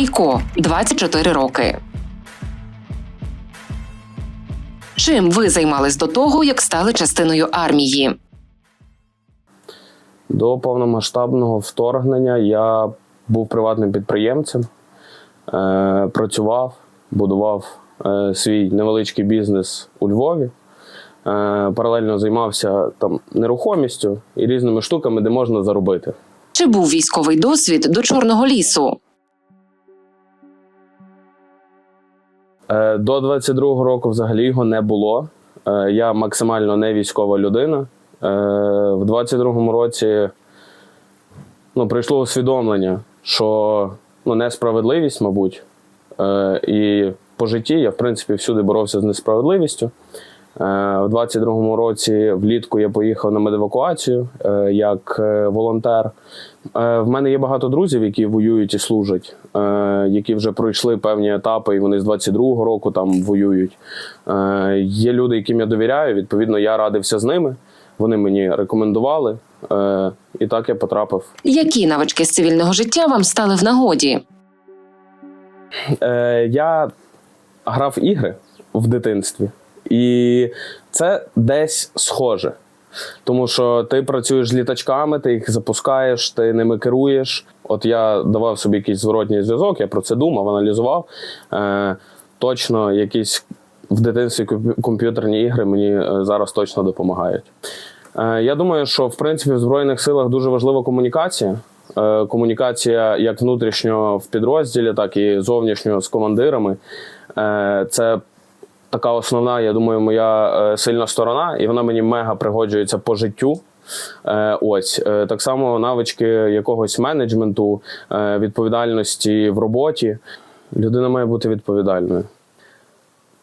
Федько, 24 роки. Чим ви займались до того, як стали частиною армії? До повномасштабного вторгнення я був приватним підприємцем, е, працював, будував е, свій невеличкий бізнес у Львові. Е, паралельно займався там нерухомістю і різними штуками, де можна заробити. Чи був військовий досвід до Чорного лісу? До 22-го року взагалі його не було. Е, Я максимально не військова людина. Е, В 22-му році ну, прийшло усвідомлення, що ну, несправедливість, мабуть. Е, І по житті я, в принципі, всюди боровся з несправедливістю. Е, В 22-му році влітку я поїхав на медевакуацію е, як е, волонтер. В мене є багато друзів, які воюють і служать, які вже пройшли певні етапи, і вони з 22-го року там воюють. Є люди, яким я довіряю. Відповідно, я радився з ними. Вони мені рекомендували, і так я потрапив. Які навички з цивільного життя вам стали в нагоді? Я грав ігри в дитинстві, і це десь схоже. Тому що ти працюєш з літачками, ти їх запускаєш, ти ними керуєш. От я давав собі якийсь зворотній зв'язок, я про це думав, аналізував. Е, точно якісь в дитинстві комп'ютерні ігри мені е, зараз точно допомагають. Е, я думаю, що в принципі в Збройних силах дуже важлива комунікація. Е, комунікація як внутрішньо в підрозділі, так і зовнішньо з командирами. Е, це така основна, я думаю, моя е, сильна сторона, і вона мені мега пригоджується по життю. Е, Ось Е, так само навички якогось менеджменту, відповідальності в роботі. Людина має бути відповідальною.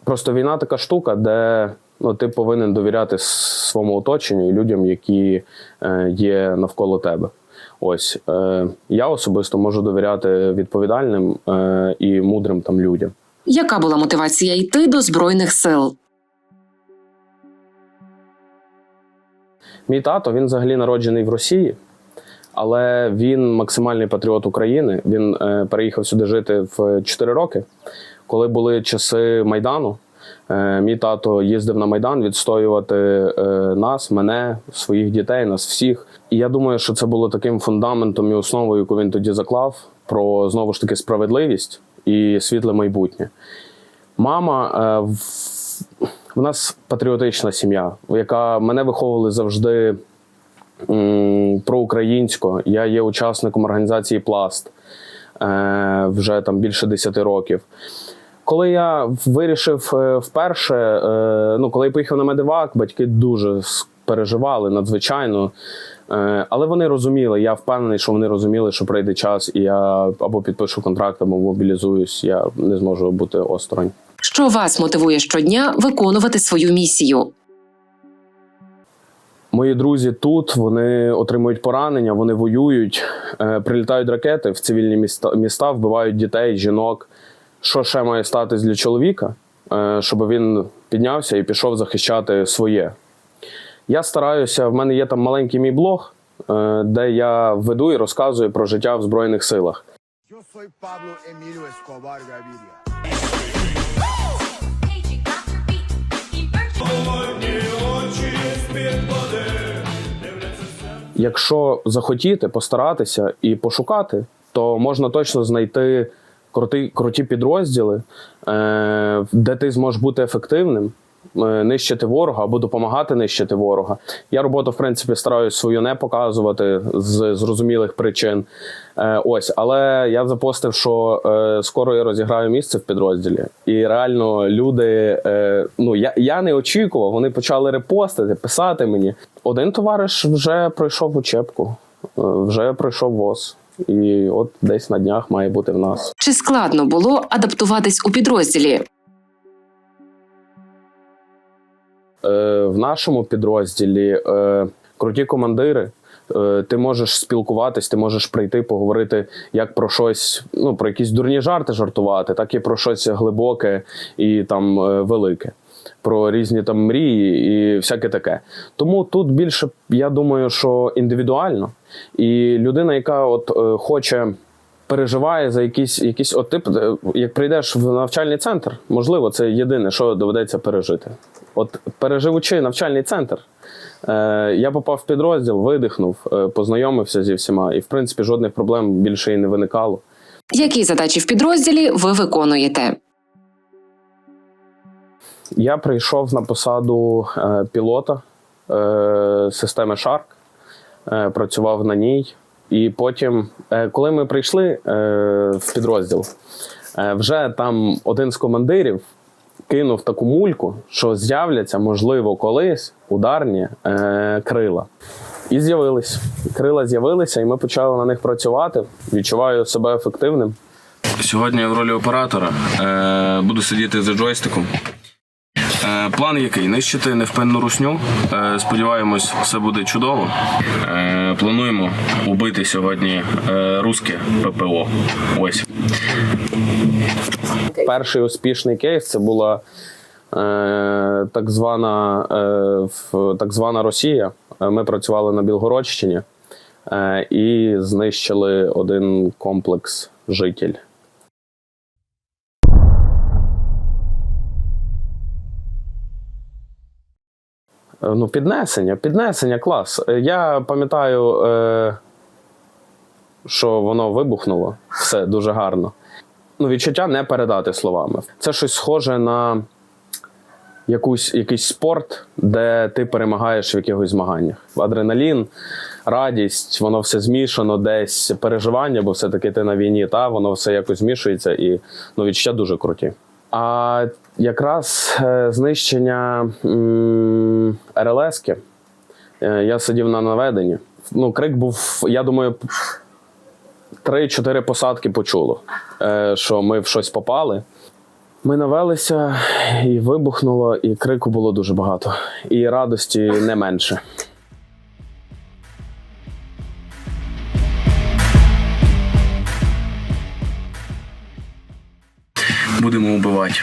Просто війна така штука, де ну, ти повинен довіряти своєму оточенню і людям, які є навколо тебе. Ось я особисто можу довіряти відповідальним і мудрим там людям. Яка була мотивація йти до Збройних сил? Мій тато він взагалі народжений в Росії, але він максимальний патріот України. Він е, переїхав сюди жити в 4 роки. Коли були часи Майдану, е, мій тато їздив на Майдан відстоювати е, нас, мене, своїх дітей, нас всіх. І я думаю, що це було таким фундаментом і основою, яку він тоді заклав, про знову ж таки справедливість і світле майбутнє. Мама е, в- нас патріотична сім'я, яка мене виховували завжди проукраїнсько. Я є учасником організації Пласт е, вже там більше 10 років. Коли я вирішив е, вперше, е, ну коли я поїхав на медивак, батьки дуже переживали надзвичайно. Е, Але вони розуміли, я впевнений, що вони розуміли, що прийде час, і я або підпишу контракт, або мобілізуюсь. Я не зможу бути осторонь. Що вас мотивує щодня виконувати свою місію? Мої друзі тут вони отримують поранення, вони воюють, прилітають ракети в цивільні міста, міста, вбивають дітей, жінок. Що ще має статись для чоловіка, е, щоб він піднявся і пішов захищати своє? Я стараюся, в мене є там маленький мій блог, е, де я веду і розказую про життя в Збройних силах. Якщо захотіти, постаратися і пошукати, то можна точно знайти круті, круті підрозділи, е, де ти зможеш бути ефективним, е, нищити ворога або допомагати нищити ворога. Я роботу, в принципі, стараюсь свою не показувати з зрозумілих причин. Е, ось, але я запостив, що е, скоро я розіграю місце в підрозділі, і реально люди. Е, ну я, я не очікував, вони почали репостити, писати мені. Один товариш вже пройшов учебку, е, вже пройшов ВОЗ. І от десь на днях має бути в нас. Чи складно було адаптуватись у підрозділі? Е, в нашому підрозділі е, круті командири. Е, Ти можеш спілкуватись, ти можеш прийти, поговорити як про щось, ну про якісь дурні жарти жартувати, так і про щось глибоке і там е, велике, про різні там мрії і всяке таке. Тому тут більше я думаю, що індивідуально, і людина, яка от е, хоче переживає за якісь, якісь от тип, е, як прийдеш в навчальний центр, можливо, це єдине, що доведеться пережити. От переживучи навчальний центр, е, я попав в підрозділ, видихнув, е, познайомився зі всіма, і в принципі жодних проблем більше і не виникало. Які задачі в підрозділі ви виконуєте? Я прийшов на посаду е, пілота е, системи Shark, е, працював на ній. І потім, е, коли ми прийшли е, в підрозділ, е, вже там один з командирів кинув таку мульку, що з'являться, можливо, колись ударні е, крила. І з'явились. Крила з'явилися, і ми почали на них працювати. Відчуваю себе ефективним. Сьогодні я в ролі оператора е, буду сидіти за джойстиком. Е, план який? Нищити невпинну русню. Е, сподіваємось, все буде чудово. Е, плануємо убити сьогодні е, русське ППО. Ось. Перший успішний кейс це була так, звана, так звана Росія. Ми працювали на Білгородщині і знищили один комплекс житель. Ну, піднесення, піднесення, клас. Е, Я пам'ятаю, е, що воно вибухнуло. Все дуже гарно ну, відчуття не передати словами. Це щось схоже на якусь, якийсь спорт, де ти перемагаєш в якихось змаганнях. Адреналін, радість, воно все змішано, десь переживання, бо все-таки ти на війні, та воно все якось змішується і ну, відчуття дуже круті. А якраз е, знищення РЛСки, е, я сидів на наведенні. Ну, крик був, я думаю, три-чотири посадки почуло, е, що ми в щось попали. Ми навелися, і вибухнуло, і крику було дуже багато, і радості не менше. Будемо убивати.